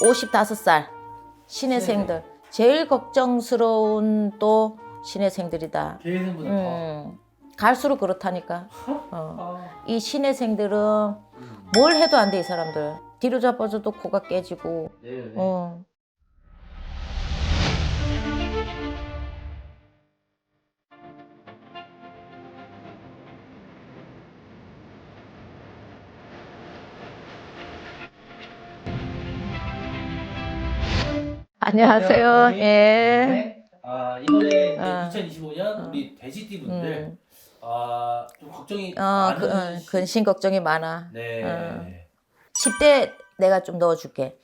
55살 신혜생들 제일 걱정스러운 또 신혜생들이다. 음, 갈수록 그렇다니까. 더. 어. 아. 이 신혜생들은 음. 뭘 해도 안 돼 이 사람들. 뒤로 자빠져도 코가 깨지고. 네, 네. 어. 안녕하세요. 네. 예. 네. 아 이번에 어. 2025년 우리 돼지띠 분들 음. 아 좀 걱정이 어, 많은 그, 어, 시- 근심 걱정이 많아. 네. 어. 10대 내가 좀 넣어줄게.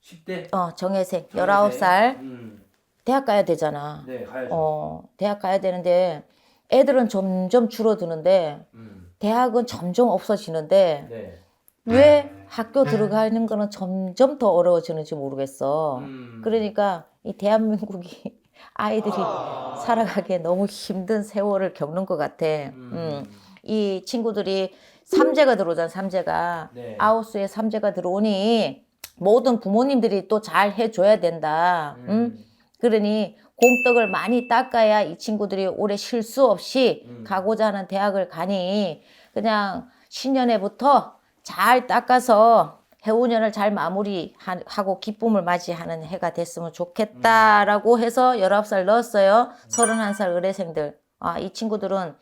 10대 어, 정혜생, 19살. 음. 대학 가야 되잖아. 네 가야죠. 어, 대학 가야 되는데 애들은 점점 줄어드는데 음. 대학은 점점 없어지는데 네. 왜 학교 들어가는 거는 점점 더 어려워지는지 모르겠어. 음. 그러니까 이 대한민국이 아이들이 아. 살아가기에 너무 힘든 세월을 겪는 것 같아. 음. 음. 이 친구들이 삼재가 들어오잖아, 삼재가. 네. 아우스에 삼재가 들어오니 모든 부모님들이 또 잘 해줘야 된다. 음? 음. 그러니 공떡을 많이 닦아야 이 친구들이 올해 실수 없이 음. 가고자 하는 대학을 가니 그냥 신년회부터 잘 닦아서 해운년을 잘 마무리하고 기쁨을 맞이하는 해가 됐으면 좋겠다라고 해서 19살 넣었어요. 31살 의뢰생들. 아, 이 친구들은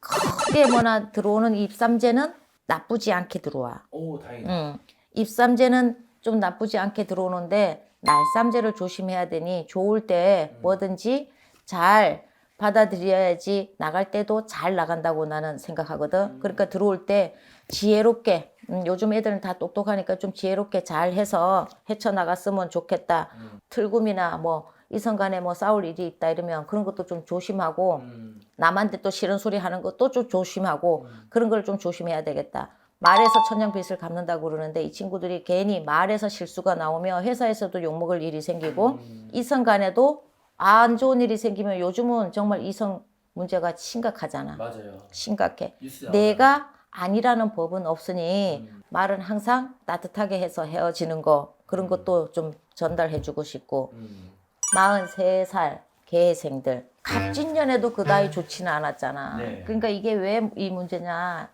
크게 뭐나 들어오는 입삼재는 나쁘지 않게 들어와. 오 다행이다. 음, 입삼재는 좀 나쁘지 않게 들어오는데 날삼재를 조심해야 되니 좋을 때 음. 뭐든지 잘 받아들여야지 나갈 때도 잘 나간다고 나는 생각하거든. 음. 그러니까 들어올 때 지혜롭게 음, 요즘 애들은 다 똑똑하니까 좀 지혜롭게 잘 해서 헤쳐나갔으면 좋겠다. 음. 틀금이나 뭐 이성 간에 뭐 싸울 일이 있다 이러면 그런 것도 좀 조심하고 음. 남한테 또 싫은 소리 하는 것도 좀 조심하고 음. 그런 걸 좀 조심해야 되겠다. 말에서 천냥빚을 갚는다고 그러는데 이 친구들이 괜히 말에서 실수가 나오면 회사에서도 욕먹을 일이 생기고 음. 이성 간에도 안 좋은 일이 생기면 요즘은 정말 이성 문제가 심각하잖아. 맞아요. 심각해. 내가 아니라는 법은 없으니 음. 말은 항상 따뜻하게 해서 헤어지는 거 그런 것도 좀 전달해 주고 싶고 음. 43살 개생들 갑진년에도 그다지 좋지는 않았잖아. 네. 그러니까 이게 왜 이 문제냐?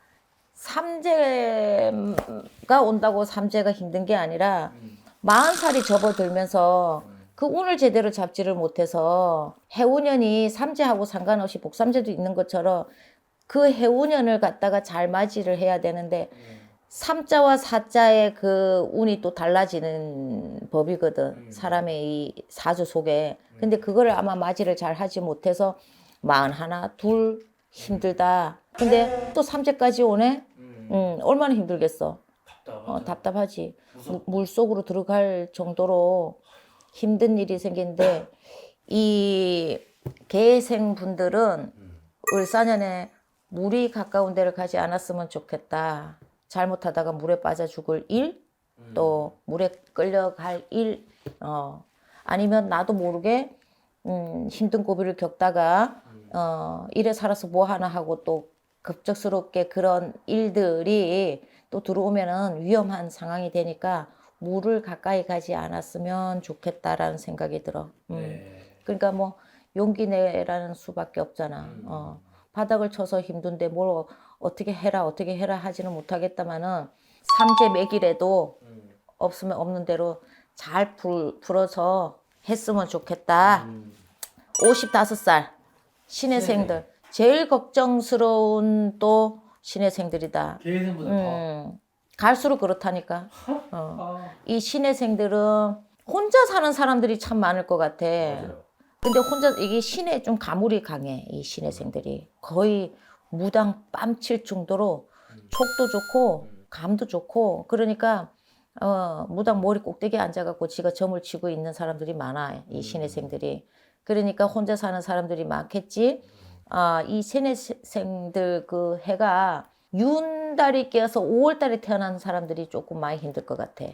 삼재가 온다고 삼재가 힘든 게 아니라 음. 40살이 접어들면서 그 운을 제대로 잡지를 못해서 해운년이 삼재하고 상관없이 복삼재도 있는 것처럼 그 해운년을 갖다가 잘 맞이를 해야 되는데 음. 삼자와 사자의 그 운이 또 달라지는 법이거든. 음. 사람의 이 사주 속에. 근데 그거를 아마 맞이를 잘 하지 못해서 마흔 하나, 둘 힘들다. 근데 또 삼재까지 오네? 음. 음, 얼마나 힘들겠어. 어, 답답하지. 물 속으로 들어갈 정도로 힘든 일이 생긴데 이 개생 분들은 음. 을사년에 물이 가까운 데를 가지 않았으면 좋겠다. 잘못하다가 물에 빠져 죽을 일, 음. 또 물에 끌려갈 일, 어, 아니면 나도 모르게 음, 힘든 고비를 겪다가 음. 어, 이래 살아서 뭐 하나 하고 또 급작스럽게 그런 일들이 또 들어오면은 위험한 상황이 되니까 물을 가까이 가지 않았으면 좋겠다라는 생각이 들어. 음. 네. 그러니까 뭐 용기 내라는 수밖에 없잖아. 음. 어, 바닥을 쳐서 힘든데 뭘 어떻게 해라 어떻게 해라 하지는 못하겠다마는 삼재 매길에도 음. 없으면 없는 대로 잘 풀, 풀어서 했으면 좋겠다. 음. 55살 신혜생들 제일 걱정스러운 또 신혜생들이다. 음, 갈수록 그렇다니까. 어. 아. 이 신혜생들은 혼자 사는 사람들이 참 많을 것 같아. 맞아요. 근데 혼자 이게 신에 좀 가물이 강해 이 신혜생들이 거의 무당 뺨칠 정도로 음. 촉도 좋고 음. 감도 좋고 그러니까 어 무당 머리 꼭대기에 앉아갖고 지가 점을 치고 있는 사람들이 많아 이 음. 신혜생들이 그러니까 혼자 사는 사람들이 많겠지 아 이 신혜생들 그 해가 윤달이 끼어서 5월달에 태어난 사람들이 조금 많이 힘들 것 같아.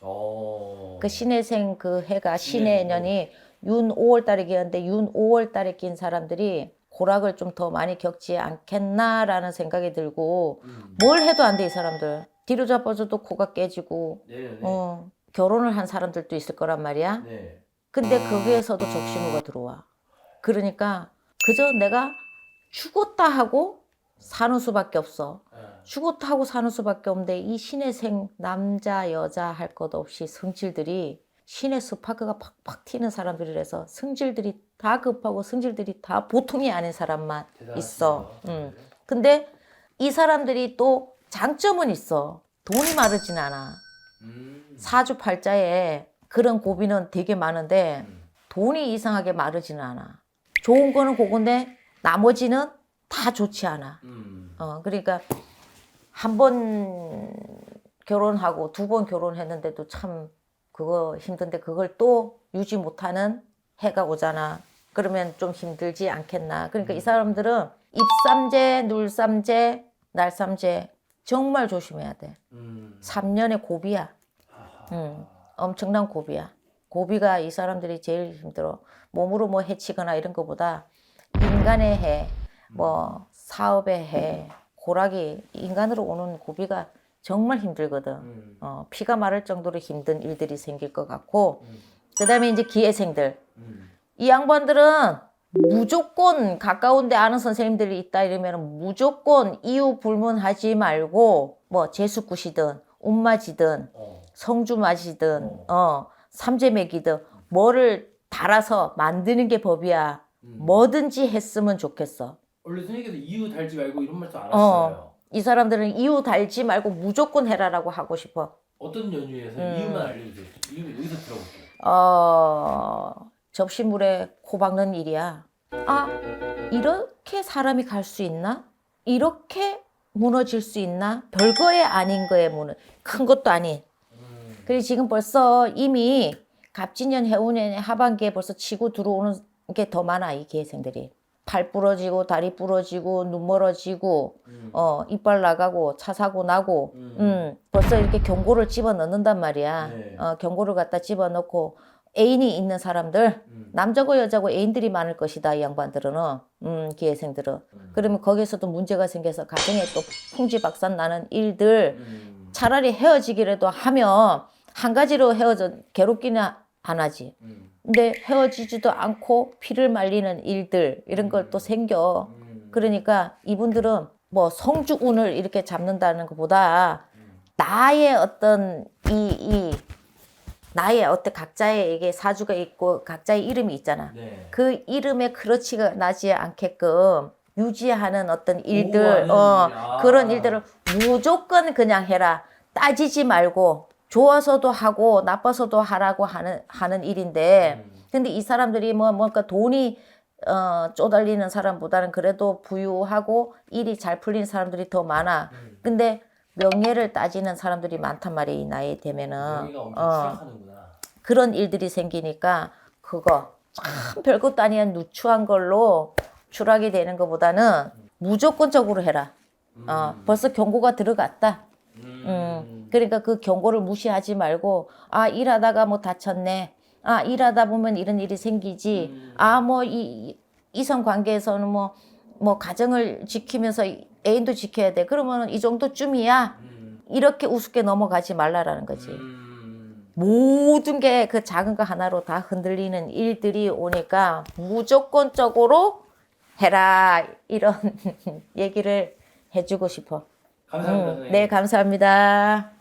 어. 그 신해생 그 해가 신해, 신해년이 윤 5월 달에 끼었는데 윤 5월 달에 낀 사람들이 고락을 좀 더 많이 겪지 않겠나라는 생각이 들고 음. 뭘 해도 안 돼 이 사람들 뒤로 자빠져도 코가 깨지고 네, 네. 어 결혼을 한 사람들도 있을 거란 말이야. 네. 근데 거기에서도 적신호가 들어와. 그러니까 그저 내가 죽었다 하고 사는 수밖에 없어. 네. 죽었다 하고 사는 수밖에 없는데 이 신의 생 남자 여자 할 것 없이 성질들이 신의 스파크가 팍팍 튀는 사람들이라서 성질들이 다 급하고 성질들이 다 보통이 아닌 사람만 있어. 대단하시네요. 음. 근데 이 사람들이 또 장점은 있어. 돈이 마르진 않아. 음. 사주팔자에 그런 고비는 되게 많은데 음. 돈이 이상하게 마르지는 않아. 좋은 거는 그건데 나머지는 다 좋지 않아. 음. 어, 그러니까 한 번 결혼하고 두 번 결혼했는데도 참 그거 힘든데 그걸 또 유지 못하는 해가 오잖아. 그러면 좀 힘들지 않겠나. 그러니까 이 사람들은 입삼재, 눌삼재, 날삼재 정말 조심해야 돼. 음. 3년의 고비야. 음. 엄청난 고비야. 고비가 이 사람들이 제일 힘들어. 몸으로 뭐 해치거나 이런 것보다 인간의 해, 뭐 사업의 해, 고락이 인간으로 오는 고비가 정말 힘들거든. 음. 어, 피가 마를 정도로 힘든 일들이 생길 것 같고, 음. 그 다음에 이제 기회생들. 음. 이 양반들은 무조건 가까운데 아는 선생님들이 있다 이러면 무조건 이유 불문하지 말고 뭐 재수굿이든 운마지든 어. 성주맞이든 어 삼재맥이든 뭐를 달아서 만드는 게 법이야. 음. 뭐든지 했으면 좋겠어. 원래 선생님께서 이유 달지 말고 이런 말씀 안 어. 하시잖아요. 이 사람들은 이유 달지 말고 무조건 해라라고 하고 싶어. 어떤 연유에서 음. 이유만 알려주세요. 이유 여기서 들어볼게요. 어 접시물에 코 박는 일이야. 아 이렇게 사람이 갈 수 있나? 이렇게 무너질 수 있나? 별거에 아닌 거에 무너. 큰 것도 아닌. 음. 그리고 지금 벌써 이미 갑진년 해운년의 하반기에 벌써 치고 들어오는 게 더 많아 이 기회생들이 팔 부러지고 다리 부러지고 눈 멀어지고 음. 어 이빨 나가고 차 사고 나고 음. 음 벌써 이렇게 경고를 집어 넣는단 말이야 네. 어 경고를 갖다 집어 넣고 애인이 있는 사람들 음. 남자고 여자고 애인들이 많을 것이다 이 양반들은 음 기회생들은 음. 그러면 거기서도 문제가 생겨서 가정에 또 풍지박산 나는 일들 음. 차라리 헤어지기라도 하면 한 가지로 헤어져 괴롭기는 안 하지. 음. 근데 헤어지지도 않고 피를 말리는 일들 이런 걸 또 생겨. 음. 그러니까 이분들은 뭐 성주운을 이렇게 잡는다는 것보다 음. 나의 어떤 이, 이 나의 어떤 각자의 이게 사주가 있고 각자의 이름이 있잖아. 네. 그 이름에 크러치가 나지 않게끔 유지하는 어떤 일들, 보호하는 어. 그런 일들을 무조건 그냥 해라. 따지지 말고 좋아서도 하고 나빠서도 하라고 하는 하는 일인데, 음. 근데 이 사람들이 뭐 뭔가 돈이 어, 쪼달리는 사람보다는 그래도 부유하고 일이 잘 풀리는 사람들이 더 많아. 음. 근데 명예를 따지는 사람들이 많단 말이야 이 나이 되면은 어. 그런 일들이 생기니까 그거 참 별것도 아니한 누추한 걸로 추락이 되는 것보다는 무조건적으로 해라. 어, 벌써 경고가 들어갔다. 음. 음, 그러니까 그 경고를 무시하지 말고 아 일하다가 뭐 다쳤네. 아 일하다 보면 이런 일이 생기지. 음. 아뭐 이 이성 관계에서는 뭐뭐 가정을 지키면서 애인도 지켜야 돼. 그러면 이 정도쯤이야. 음. 이렇게 우습게 넘어가지 말라라는 거지. 음. 모든 게 그 작은 거 하나로 다 흔들리는 일들이 오니까 무조건적으로 해라 이런 얘기를 해주고 싶어. 감사합니다. 음, 선생님. 네 감사합니다.